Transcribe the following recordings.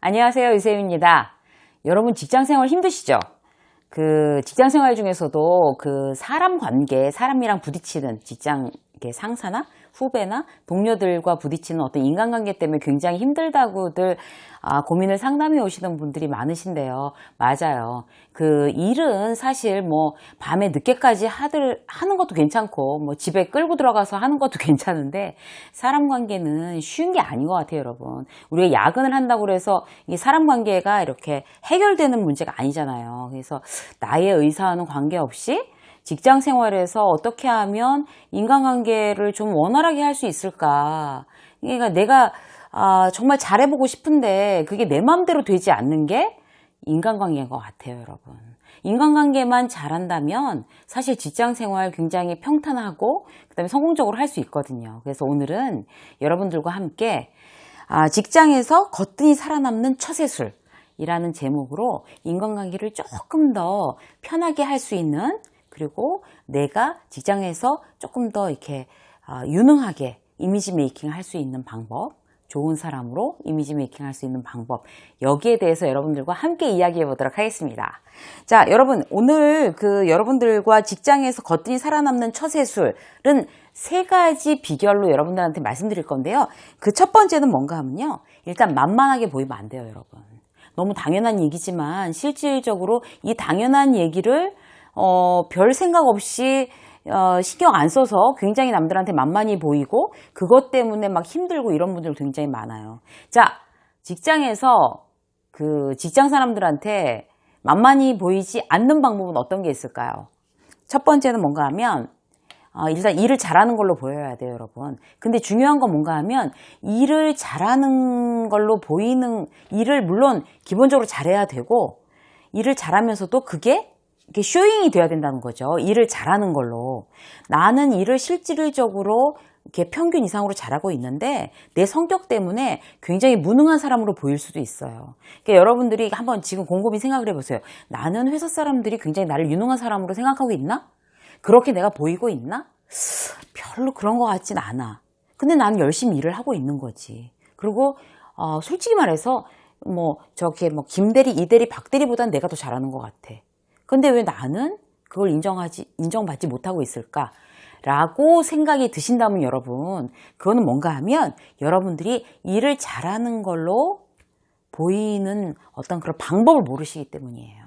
안녕하세요. 유세윤입니다. 여러분 직장 생활 힘드시죠? 그 직장 생활 중에서도 그 사람 관계, 사람이랑 부딪히는 직장 이렇게 상사나 후배나 동료들과 부딪히는 어떤 인간관계 때문에 굉장히 힘들다고들 아, 고민을 상담해 오시는 분들이 많으신데요. 맞아요. 그 일은 사실 뭐 밤에 늦게까지 하들, 하는 것도 괜찮고 뭐 집에 끌고 들어가서 하는 것도 괜찮은데 사람 관계는 쉬운 게 아닌 것 같아요, 여러분. 우리가 야근을 한다고 해서 이 사람 관계가 이렇게 해결되는 문제가 아니잖아요. 그래서 나의 의사와는 관계없이 직장 생활에서 어떻게 하면 인간관계를 좀 원활하게 할 수 있을까. 그러니까 내가 아, 정말 잘해보고 싶은데 그게 내 마음대로 되지 않는 게 인간관계인 것 같아요, 여러분. 인간관계만 잘한다면 사실 직장 생활 굉장히 평탄하고 그다음에 성공적으로 할 수 있거든요. 그래서 오늘은 여러분들과 함께 아, 직장에서 거뜬히 살아남는 처세술이라는 제목으로 인간관계를 조금 더 편하게 할 수 있는 그리고 내가 직장에서 조금 더 이렇게 아, 유능하게 이미지 메이킹 할 수 있는 방법, 좋은 사람으로 이미지 메이킹 할 수 있는 방법, 여기에 대해서 여러분들과 함께 이야기해 보도록 하겠습니다. 자, 여러분, 오늘 그 여러분들과 직장에서 거뜬히 살아남는 처세술은 세 가지 비결로 여러분들한테 말씀드릴 건데요. 그 첫 번째는 뭔가 하면요. 일단 만만하게 보이면 안 돼요, 여러분. 너무 당연한 얘기지만 실질적으로 이 당연한 얘기를 어, 별 생각 없이 어, 신경 안 써서 굉장히 남들한테 만만히 보이고 그것 때문에 막 힘들고 이런 분들 굉장히 많아요. 자, 직장에서 그 직장 사람들한테 만만히 보이지 않는 방법은 어떤 게 있을까요? 첫 번째는 뭔가 하면 어, 일단 일을 잘하는 걸로 보여야 돼요, 여러분. 근데 중요한 건 뭔가 하면 일을 잘하는 걸로 보이는 일을 물론 기본적으로 잘해야 되고 일을 잘하면서도 그게 이게 쇼잉이 돼야 된다는 거죠. 일을 잘하는 걸로. 나는 일을 실질적으로 이렇게 평균 이상으로 잘하고 있는데 내 성격 때문에 굉장히 무능한 사람으로 보일 수도 있어요. 그러니까 여러분들이 한번 지금 곰곰이 생각을 해보세요. 나는 회사 사람들이 굉장히 나를 유능한 사람으로 생각하고 있나? 그렇게 내가 보이고 있나? 별로 그런 것 같진 않아. 근데 나는 열심히 일을 하고 있는 거지. 그리고 어, 솔직히 말해서 뭐 저렇게 뭐 김대리, 이대리, 박대리보다는 내가 더 잘하는 것 같아. 근데 왜 나는 그걸 인정하지, 인정받지 못하고 있을까? 라고 생각이 드신다면 여러분, 그거는 뭔가 하면 여러분들이 일을 잘하는 걸로 보이는 어떤 그런 방법을 모르시기 때문이에요.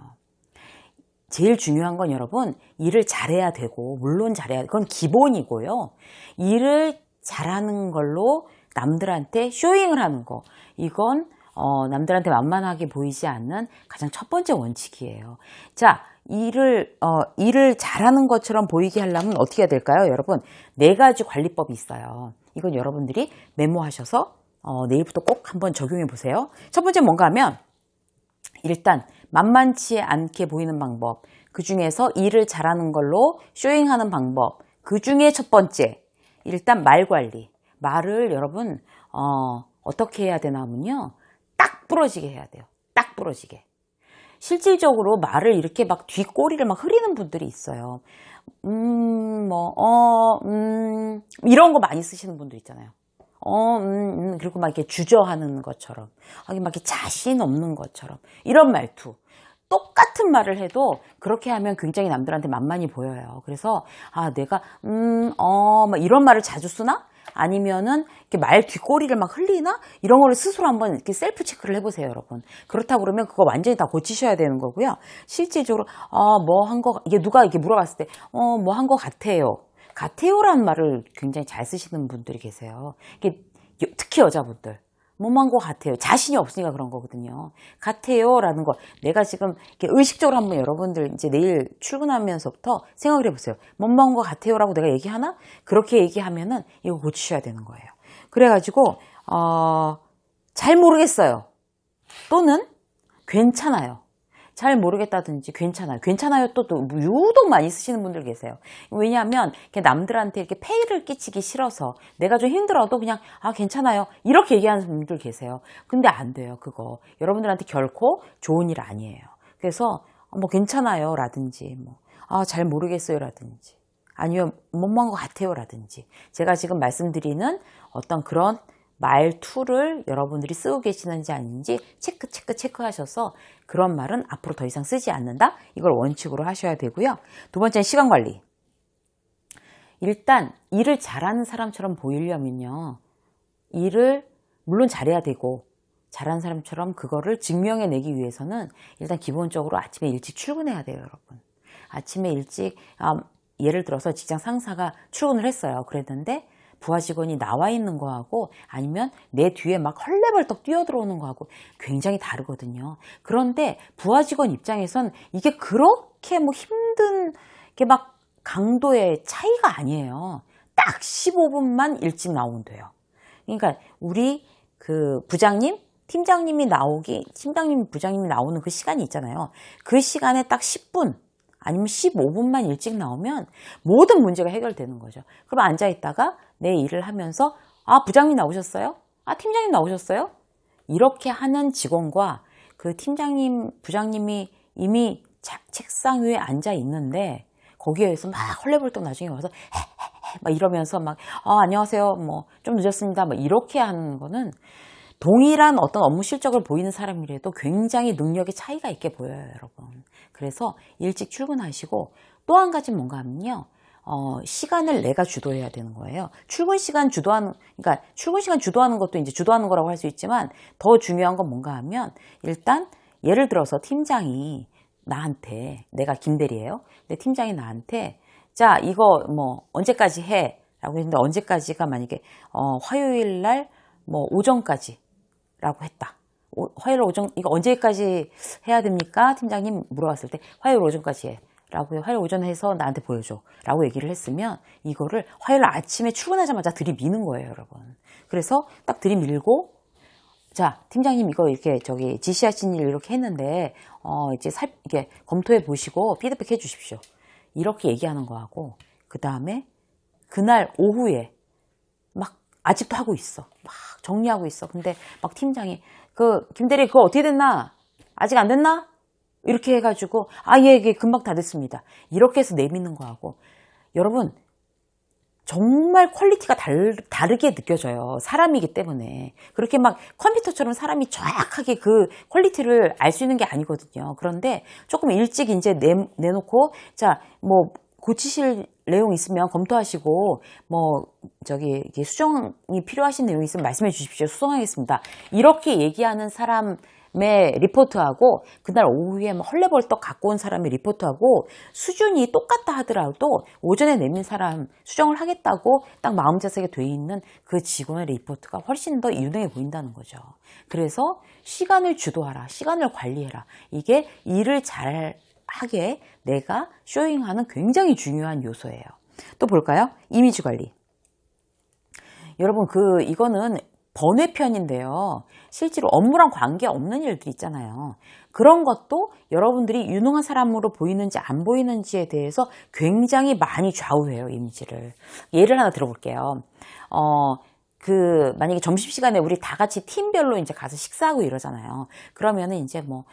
제일 중요한 건 여러분, 일을 잘해야 되고, 물론 잘해야, 그건 기본이고요. 일을 잘하는 걸로 남들한테 쇼잉을 하는 거. 이건 어, 남들한테 만만하게 보이지 않는 가장 첫 번째 원칙이에요. 자, 일을, 어, 일을 잘하는 것처럼 보이게 하려면 어떻게 해야 될까요? 여러분, 네 가지 관리법이 있어요. 이건 여러분들이 메모하셔서, 어, 내일부터 꼭 한번 적용해 보세요. 첫 번째 뭔가 하면, 일단, 만만치 않게 보이는 방법. 그 중에서 일을 잘하는 걸로 쇼잉하는 방법. 그 중에 첫 번째, 일단 말 관리. 말을 여러분, 어, 어떻게 해야 되나면요. 딱 부러지게 해야 돼요. 딱 부러지게. 실질적으로 말을 이렇게 막 뒷꼬리를 막 흐리는 분들이 있어요. 음, 뭐, 어, 음, 이런 거 많이 쓰시는 분들 있잖아요. 어, 음, 음, 그리고 막 이렇게 주저하는 것처럼, 막 이렇게 자신 없는 것처럼, 이런 말투. 똑같은 말을 해도 그렇게 하면 굉장히 남들한테 만만히 보여요. 그래서, 아, 내가, 음, 어, 막 이런 말을 자주 쓰나? 아니면은 이렇게 말 뒷꼬리를 막 흘리나 이런 거를 스스로 한번 이렇게 셀프 체크를 해보세요, 여러분. 그렇다고 그러면 그거 완전히 다 고치셔야 되는 거고요. 실질적으로 어뭐 한 거 이게 누가 이렇게 물어봤을 때 어 뭐 한 거 같아요. 같아요라는 말을 굉장히 잘 쓰시는 분들이 계세요. 이게 특히 여자분들. 뭐만 것 같아요. 자신이 없으니까 그런 거거든요. 같아요. 라는 거. 내가 지금 의식적으로 한번 여러분들 이제 내일 출근하면서부터 생각을 해보세요. 뭐만 것 같아요. 라고 내가 얘기하나? 그렇게 얘기하면은 이거 고치셔야 되는 거예요. 그래가지고, 어, 잘 모르겠어요. 또는 괜찮아요. 잘 모르겠다든지 괜찮아요. 괜찮아요 또, 또 유독 많이 쓰시는 분들 계세요. 왜냐하면 남들한테 이렇게 폐를 끼치기 싫어서 내가 좀 힘들어도 그냥 아 괜찮아요 이렇게 얘기하는 분들 계세요. 근데 안 돼요 그거 여러분들한테 결코 좋은 일 아니에요. 그래서 뭐 괜찮아요 라든지 뭐 아 잘 모르겠어요 라든지 아니면 뭐뭐한 것 같아요 라든지 제가 지금 말씀드리는 어떤 그런 말투를 여러분들이 쓰고 계시는지 아닌지 체크 체크 체크하셔서 그런 말은 앞으로 더 이상 쓰지 않는다. 이걸 원칙으로 하셔야 되고요. 두 번째는 시간 관리. 일단 일을 잘하는 사람처럼 보이려면요. 일을 물론 잘해야 되고 잘하는 사람처럼 그거를 증명해내기 위해서는 일단 기본적으로 아침에 일찍 출근해야 돼요, 여러분. 아침에 일찍 아, 예를 들어서 직장 상사가 출근을 했어요. 그랬는데 부하 직원이 나와 있는 거하고 아니면 내 뒤에 막 헐레벌떡 뛰어들어오는 거하고 굉장히 다르거든요. 그런데 부하 직원 입장에선 이게 그렇게 뭐 힘든 게 막 강도의 차이가 아니에요. 딱 15분만 일찍 나오면 돼요. 그러니까 우리 그 부장님, 팀장님이 나오기, 팀장님, 부장님이 나오는 그 시간이 있잖아요. 그 시간에 딱 10분 아니면 15분만 일찍 나오면 모든 문제가 해결되는 거죠. 그럼 앉아 있다가 내 일을 하면서 아, 부장님 나오셨어요? 아, 팀장님 나오셨어요? 이렇게 하는 직원과 그 팀장님, 부장님이 이미 자- 책상 위에 앉아 있는데 거기에서 막 헐레벌떡 나중에 와서 헤헤헤 막 이러면서 막 아, 안녕하세요. 뭐 좀 늦었습니다. 막 이렇게 하는 거는 동일한 어떤 업무 실적을 보이는 사람이라도 굉장히 능력의 차이가 있게 보여요, 여러분. 그래서 일찍 출근하시고 또 한 가지 뭔가 하면요. 어, 시간을 내가 주도해야 되는 거예요. 출근 시간 주도하는, 그러니까 출근 시간 주도하는 것도 이제 주도하는 거라고 할 수 있지만 더 중요한 건 뭔가 하면 일단 예를 들어서 팀장이 나한테 내가 김대리예요. 근데 팀장이 나한테 자 이거 뭐 언제까지 해? 라고 했는데 언제까지가 만약에 어, 화요일 날 뭐 오전까지 라고 했다. 오- 화요일 오전, 이거 언제까지 해야 됩니까? 팀장님 물어봤을 때, 화요일 오전까지 해. 라고 화요일 오전에 해서 나한테 보여줘. 라고 얘기를 했으면, 이거를 화요일 아침에 출근하자마자 들이미는 거예요, 여러분. 그래서 딱 들이밀고, 자, 팀장님 이거 이렇게 저기 지시하신 일 이렇게 했는데, 어, 이제 살, 이게 검토해 보시고 피드백 해 주십시오. 이렇게 얘기하는 거하고, 그 다음에 그날 오후에 막 아직도 하고 있어. 막 정리하고 있어. 근데 막 팀장이 그 김대리 그거 어떻게 됐나? 아직 안 됐나? 이렇게 해가지고 아 예, 이게 금방 다 됐습니다. 이렇게 해서 내미는 거하고 여러분 정말 퀄리티가 다르, 다르게 느껴져요. 사람이기 때문에. 그렇게 막 컴퓨터처럼 사람이 정확하게 그 퀄리티를 알 수 있는 게 아니거든요. 그런데 조금 일찍 이제 내, 내놓고, 자, 뭐, 고치실 내용 있으면 검토하시고, 뭐, 저기, 수정이 필요하신 내용 있으면 말씀해 주십시오. 수정하겠습니다. 이렇게 얘기하는 사람, 의 리포트하고 그날 오후에 막 헐레벌떡 갖고 온 사람의 리포트하고 수준이 똑같다 하더라도 오전에 내민 사람 수정을 하겠다고 딱 마음 자세가 돼 있는 그 직원의 리포트가 훨씬 더 유능해 보인다는 거죠. 그래서 시간을 주도하라, 시간을 관리해라. 이게 일을 잘 하게 내가 쇼잉하는 굉장히 중요한 요소예요. 또 볼까요? 이미지 관리. 여러분 그 이거는 번외편인데요. 실제로 업무랑 관계없는 일들 있잖아요. 그런 것도 여러분들이 유능한 사람으로 보이는지 안 보이는지에 대해서 굉장히 많이 좌우해요, 이미지를. 예를 하나 들어볼게요. 어, 그, 만약에 점심시간에 우리 다 같이 팀별로 이제 가서 식사하고 이러잖아요. 그러면은 이제 뭐,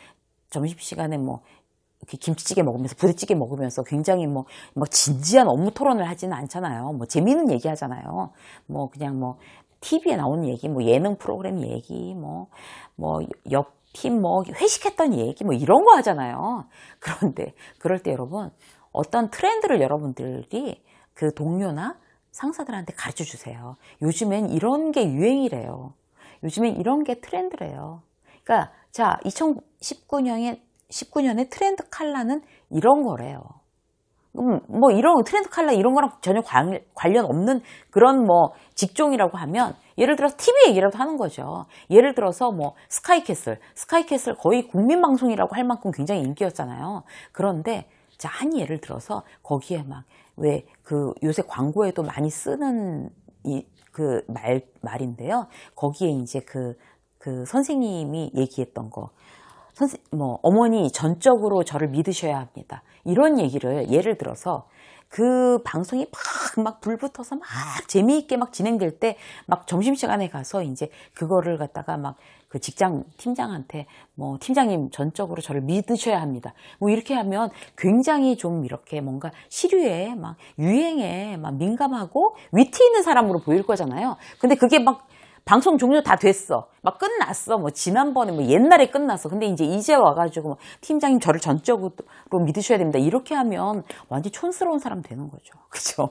점심시간에 뭐, 김치찌개 먹으면서 부대찌개 먹으면서 굉장히 뭐, 뭐 진지한 업무 토론을 하지는 않잖아요. 뭐 재미있는 얘기 하잖아요. 뭐 그냥 뭐 TV에 나오는 얘기, 뭐 예능 프로그램 얘기, 뭐, 뭐 옆팀 뭐 회식했던 얘기 뭐 이런 거 하잖아요. 그런데 그럴 때 여러분 어떤 트렌드를 여러분들이 그 동료나 상사들한테 가르쳐 주세요. 요즘엔 이런 게 유행이래요. 요즘엔 이런 게 트렌드래요. 그러니까 자 2019년에 19년의 트렌드 칼라는 이런 거래요. 음, 뭐 이런 트렌드 칼라 이런 거랑 전혀 관, 관련 없는 그런 뭐 직종이라고 하면 예를 들어서 TV 얘기라도 하는 거죠. 예를 들어서 뭐 스카이캐슬, 스카이캐슬 거의 국민 방송이라고 할 만큼 굉장히 인기였잖아요. 그런데 자, 한 예를 들어서 거기에 막 왜 그 요새 광고에도 많이 쓰는 이 그 말 말인데요. 거기에 이제 그 그 선생님이 얘기했던 거. 선생, 뭐, 어머니 전적으로 저를 믿으셔야 합니다. 이런 얘기를 예를 들어서 그 방송이 막, 막 불붙어서 막 재미있게 막 진행될 때 막 점심시간에 가서 이제 그거를 갖다가 막 그 직장 팀장한테 뭐 팀장님 전적으로 저를 믿으셔야 합니다. 뭐 이렇게 하면 굉장히 좀 이렇게 뭔가 시류에 막 유행에 막 민감하고 위트 있는 사람으로 보일 거잖아요. 근데 그게 막 방송 종료 다 됐어. 막 끝났어. 뭐 지난번에 뭐 옛날에 끝났어. 근데 이제 이제 와가지고 뭐 팀장님 저를 전적으로 믿으셔야 됩니다. 이렇게 하면 완전 촌스러운 사람 되는 거죠. 그죠?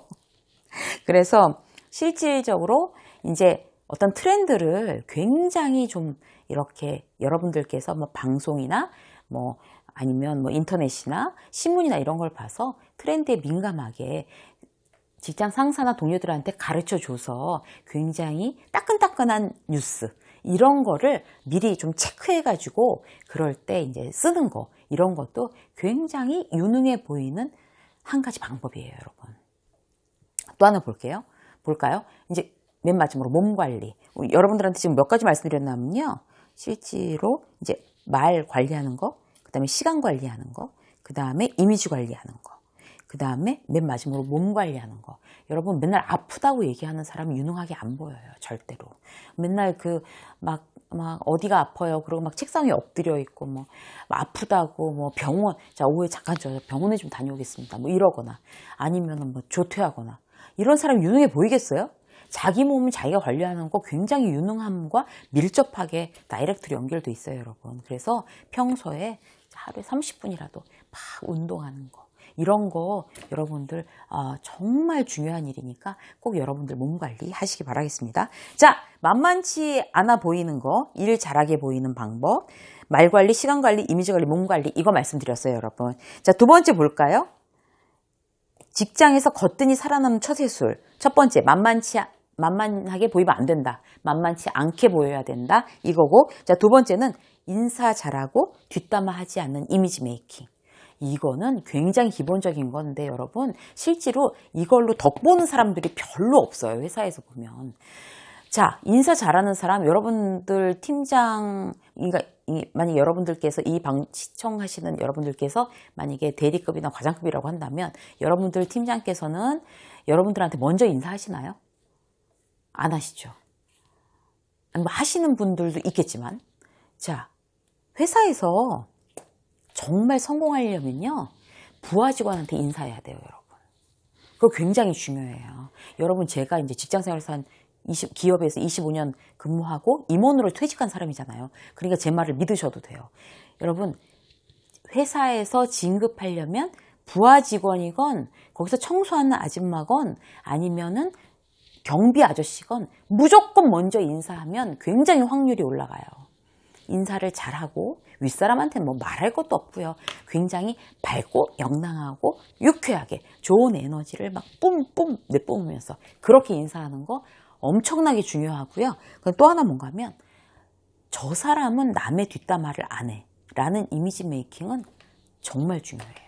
그래서 실질적으로 이제 어떤 트렌드를 굉장히 좀 이렇게 여러분들께서 뭐 방송이나 뭐 아니면 뭐 인터넷이나 신문이나 이런 걸 봐서 트렌드에 민감하게 직장 상사나 동료들한테 가르쳐 줘서 굉장히 따끈따끈한 뉴스 이런 거를 미리 좀 체크해 가지고 그럴 때 이제 쓰는 거 이런 것도 굉장히 유능해 보이는 한 가지 방법이에요, 여러분. 또 하나 볼게요. 볼까요? 이제 맨 마지막으로 몸 관리. 여러분들한테 지금 몇 가지 말씀드렸냐면요. 실제로 이제 말 관리하는 거, 그 다음에 시간 관리하는 거, 그 다음에 이미지 관리하는 거, 그 다음에 맨 마지막으로 몸 관리하는 거. 여러분 맨날 아프다고 얘기하는 사람이 유능하게 안 보여요. 절대로. 맨날 그 막 막 어디가 아파요. 그리고 막 책상 위에 엎드려 있고 뭐 아프다고 뭐 병원 자 오후에 잠깐 저 병원에 좀 다녀오겠습니다. 뭐 이러거나 아니면은 뭐 조퇴하거나 이런 사람이 유능해 보이겠어요? 자기 몸을 자기가 관리하는 거 굉장히 유능함과 밀접하게 다이렉트로 연결돼 있어요, 여러분. 그래서 평소에 하루에 30분이라도 막 운동하는 거. 이런 거 여러분들 어, 정말 중요한 일이니까 꼭 여러분들 몸 관리 하시기 바라겠습니다. 자, 만만치 않아 보이는 거, 일 잘하게 보이는 방법, 말 관리, 시간 관리, 이미지 관리, 몸 관리 이거 말씀드렸어요, 여러분. 자, 두 번째 볼까요? 직장에서 거뜬히 살아남는 처세술. 첫 번째, 만만치 만만하게 보이면 안 된다. 만만치 않게 보여야 된다. 이거고. 자, 두 번째는 인사 잘하고 뒷담화 하지 않는 이미지 메이킹. 이거는 굉장히 기본적인 건데 여러분 실제로 이걸로 덕 보는 사람들이 별로 없어요 회사에서 보면 자 인사 잘하는 사람 여러분들 팀장 그러니까 만약 여러분들께서 이 방 시청하시는 여러분들께서 만약에 대리급이나 과장급이라고 한다면 여러분들 팀장께서는 여러분들한테 먼저 인사하시나요? 안 하시죠. 뭐 하시는 분들도 있겠지만 자 회사에서 정말 성공하려면요. 부하 직원한테 인사해야 돼요, 여러분. 그거 굉장히 중요해요. 여러분, 제가 이제 직장 생활에서 한 20, 기업에서 25년 근무하고 임원으로 퇴직한 사람이잖아요. 그러니까 제 말을 믿으셔도 돼요. 여러분, 회사에서 진급하려면 부하 직원이건 거기서 청소하는 아줌마건 아니면은 경비 아저씨건 무조건 먼저 인사하면 굉장히 확률이 올라가요. 인사를 잘하고 윗사람한테는 뭐 말할 것도 없고요. 굉장히 밝고 영랑하고 유쾌하게 좋은 에너지를 막 뿜뿜 내뿜으면서 그렇게 인사하는 거 엄청나게 중요하고요. 또 하나 뭔가 하면 저 사람은 남의 뒷담화를 안 해. 라는 이미지 메이킹은 정말 중요해요.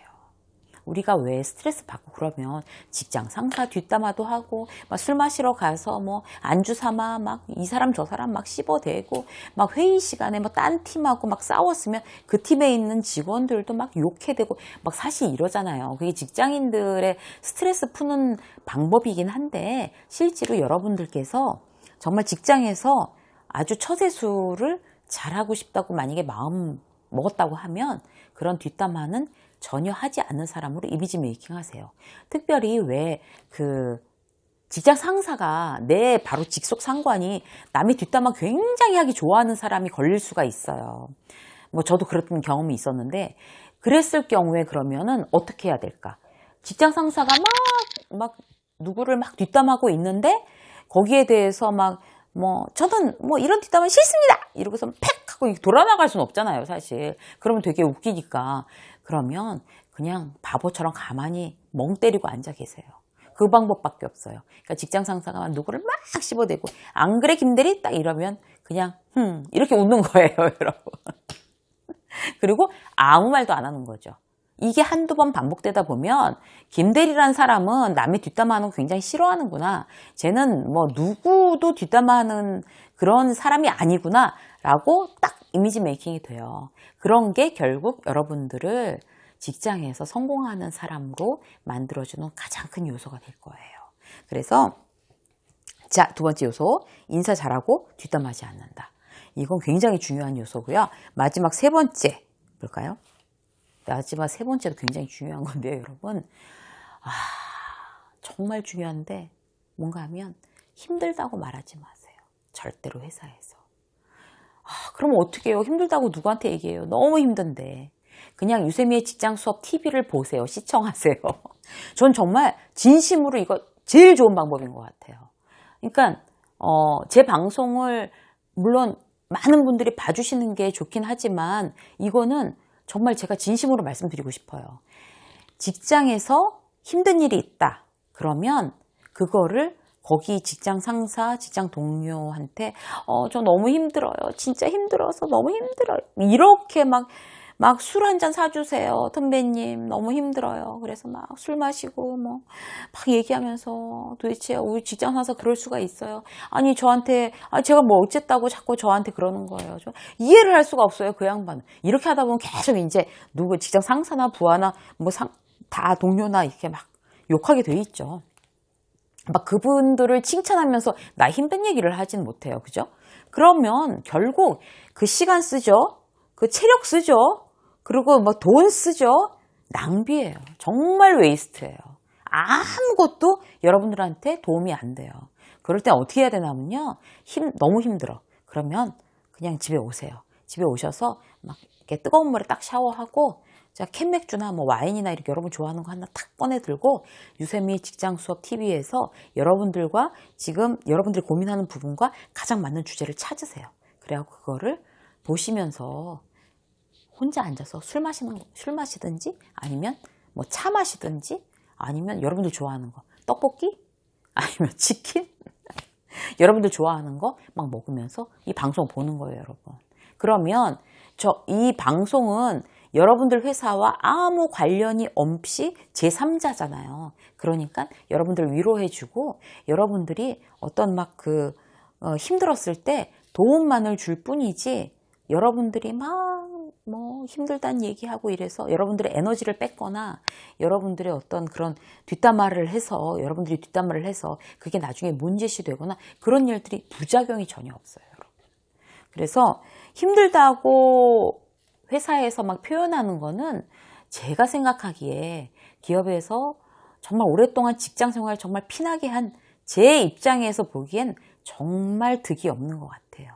우리가 왜 스트레스 받고 그러면 직장 상사 뒷담화도 하고 막 술 마시러 가서 뭐 안주 삼아 막 이 사람 저 사람 막 씹어대고 막 회의 시간에 뭐 딴 팀하고 막 싸웠으면 그 팀에 있는 직원들도 막 욕해대고 막 사실 이러잖아요. 그게 직장인들의 스트레스 푸는 방법이긴 한데 실제로 여러분들께서 정말 직장에서 아주 처세술을 잘하고 싶다고 만약에 마음 먹었다고 하면 그런 뒷담화는 전혀 하지 않는 사람으로 이미지 메이킹 하세요. 특별히 왜 그 직장 상사가 내 바로 직속 상관이 남의 뒷담화 굉장히 하기 좋아하는 사람이 걸릴 수가 있어요. 뭐 저도 그랬던 경험이 있었는데 그랬을 경우에 그러면은 어떻게 해야 될까? 직장 상사가 막, 막 누구를 막 뒷담하고 있는데 거기에 대해서 막 뭐 저는 뭐 이런 뒷담화 싫습니다 이러고서 팩 하고 돌아 나갈 수는 없잖아요 사실 그러면 되게 웃기니까 그러면 그냥 바보처럼 가만히 멍 때리고 앉아 계세요. 그 방법밖에 없어요. 그러니까 직장 상사가 누구를 막 씹어대고 안 그래 김대리 딱 이러면 그냥 흠 이렇게 웃는 거예요, 여러분. 그리고 아무 말도 안 하는 거죠. 이게 한두 번 반복되다 보면 김대리라는 사람은 남의 뒷담화하는 거 굉장히 싫어하는구나. 쟤는 뭐 누구도 뒷담화하는 그런 사람이 아니구나 라고 딱 이미지 메이킹이 돼요. 그런 게 결국 여러분들을 직장에서 성공하는 사람으로 만들어주는 가장 큰 요소가 될 거예요. 그래서 자, 두 번째 요소. 인사 잘하고 뒷담하지 않는다. 이건 굉장히 중요한 요소고요. 마지막 세 번째 볼까요? 마지막 세 번째도 굉장히 중요한 건데요, 여러분. 아, 정말 중요한데 뭔가 하면 힘들다고 말하지 마세요. 절대로 회사에서. 아, 그럼 어떻게 해요? 힘들다고 누구한테 얘기해요? 너무 힘든데. 그냥 유세미의 직장 수업 TV를 보세요. 시청하세요. 전 정말 진심으로 이거 제일 좋은 방법인 것 같아요. 그러니까, 어, 제 방송을 물론 많은 분들이 봐주시는 게 좋긴 하지만 이거는 정말 제가 진심으로 말씀드리고 싶어요. 직장에서 힘든 일이 있다. 그러면 그거를 거기 직장 상사, 직장 동료한테 어, 저 너무 힘들어요. 진짜 힘들어서 너무 힘들어요. 이렇게 막 막 술 한 잔 사주세요. 선배님 너무 힘들어요. 그래서 막 술 마시고 뭐 막 얘기하면서 도대체 우리 직장 상사 그럴 수가 있어요. 아니 저한테 아 제가 뭐 어쨌다고 자꾸 저한테 그러는 거예요. 저 이해를 할 수가 없어요. 그 양반은 이렇게 하다 보면 계속 이제 누구 직장 상사나 부하나 뭐 상 다 동료나 이렇게 막 욕하게 돼 있죠. 막 그분들을 칭찬하면서 나 힘든 얘기를 하진 못해요. 그죠? 그러면 결국 그 시간 쓰죠? 그 체력 쓰죠? 그리고 뭐 돈 쓰죠? 낭비예요. 정말 웨이스트예요. 아무것도 여러분들한테 도움이 안 돼요. 그럴 땐 어떻게 해야 되냐면요. 힘, 너무 힘들어. 그러면 그냥 집에 오세요. 집에 오셔서 막 이렇게 뜨거운 물에 딱 샤워하고 자, 캔맥주나 뭐 와인이나 이렇게 여러분 좋아하는 거 하나 탁 꺼내 들고 유세미 직장 수업 TV에서 여러분들과 지금 여러분들이 고민하는 부분과 가장 맞는 주제를 찾으세요. 그래갖고 그거를 보시면서 혼자 앉아서 술 마시는 거, 술 마시든지 아니면 뭐 차 마시든지 아니면 여러분들 좋아하는 거 떡볶이 아니면 치킨 여러분들 좋아하는 거 막 먹으면서 이 방송 보는 거예요, 여러분. 그러면 저 이 방송은 여러분들 회사와 아무 관련이 없이 제3자잖아요. 그러니까 여러분들 위로해주고 여러분들이 어떤 막그 힘들었을 때 도움만을 줄 뿐이지 여러분들이 막 뭐 힘들다는 얘기하고 이래서 여러분들의 에너지를 뺏거나 여러분들의 어떤 그런 뒷담화를 해서 여러분들이 뒷담화를 해서 그게 나중에 문제시 되거나 그런 일들이 부작용이 전혀 없어요. 그래서 힘들다고 회사에서 막 표현하는 거는 제가 생각하기에 기업에서 정말 오랫동안 직장 생활 정말 피나게 한 제 입장에서 보기엔 정말 득이 없는 것 같아요.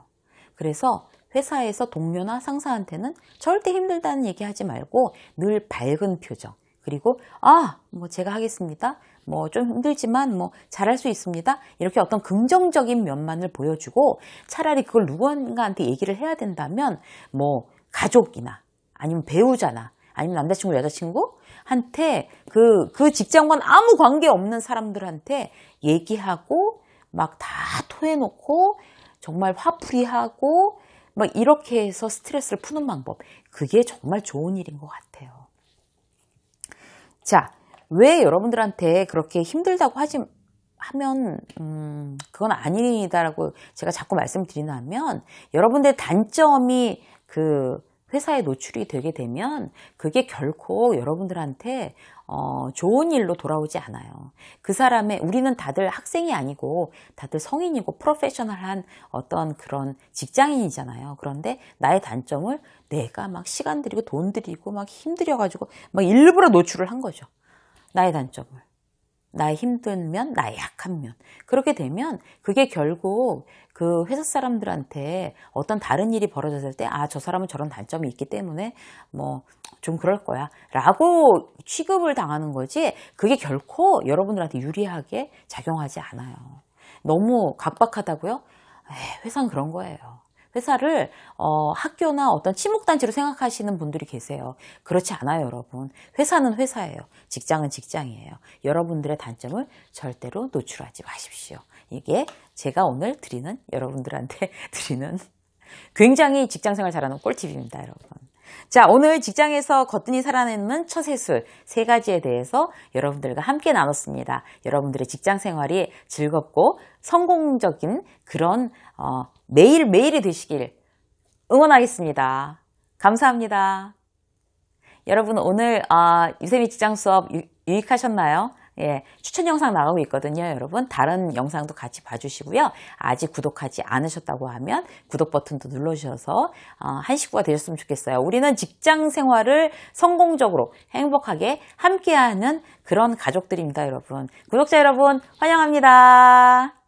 그래서 회사에서 동료나 상사한테는 절대 힘들다는 얘기 하지 말고 늘 밝은 표정. 그리고, 아, 뭐 제가 하겠습니다. 뭐 좀 힘들지만 뭐 잘할 수 있습니다. 이렇게 어떤 긍정적인 면만을 보여주고 차라리 그걸 누군가한테 얘기를 해야 된다면 뭐 가족이나 아니면 배우자나 아니면 남자친구, 여자친구 한테 그, 그 직장과는 아무 관계 없는 사람들한테 얘기하고 막 다 토해놓고 정말 화풀이하고 막 이렇게 해서 스트레스를 푸는 방법. 그게 정말 좋은 일인 것 같아요. 자, 왜 여러분들한테 그렇게 힘들다고 하지, 하면, 음, 그건 아니다라고 제가 자꾸 말씀드리냐면, 여러분들의 단점이 그 회사에 노출이 되게 되면 그게 결코 여러분들한테 어, 좋은 일로 돌아오지 않아요. 그 사람의 우리는 다들 학생이 아니고 다들 성인이고 프로페셔널한 어떤 그런 직장인이잖아요. 그런데 나의 단점을 내가 막 시간 들이고 돈 들이고 막 힘들여 가지고 막 일부러 노출을 한 거죠. 나의 단점을. 나의 힘든 면, 나의 약한 면. 그렇게 되면 그게 결국 그 회사 사람들한테 어떤 다른 일이 벌어졌을 때, 아, 저 사람은 저런 단점이 있기 때문에 뭐 좀 그럴 거야. 라고 취급을 당하는 거지, 그게 결코 여러분들한테 유리하게 작용하지 않아요. 너무 각박하다고요? 에이, 회사는 그런 거예요. 회사를 어, 학교나 어떤 친목단지로 생각하시는 분들이 계세요. 그렇지 않아요, 여러분. 회사는 회사예요. 직장은 직장이에요. 여러분들의 단점을 절대로 노출하지 마십시오. 이게 제가 오늘 드리는 여러분들한테 드리는 굉장히 직장생활 잘하는 꿀팁입니다, 여러분. 자, 오늘 직장에서 거뜬히 살아내는 처세술 세 가지에 대해서 여러분들과 함께 나눴습니다. 여러분들의 직장 생활이 즐겁고 성공적인 그런 어, 매일매일이 되시길 응원하겠습니다. 감사합니다. 여러분 오늘 어, 유세미 직장 수업 유, 유익하셨나요? 예, 추천 영상 나가고 있거든요, 여러분. 다른 영상도 같이 봐주시고요. 아직 구독하지 않으셨다고 하면 구독 버튼도 눌러주셔서 어, 한 식구가 되셨으면 좋겠어요. 우리는 직장 생활을 성공적으로 행복하게 함께하는 그런 가족들입니다, 여러분. 구독자 여러분 환영합니다.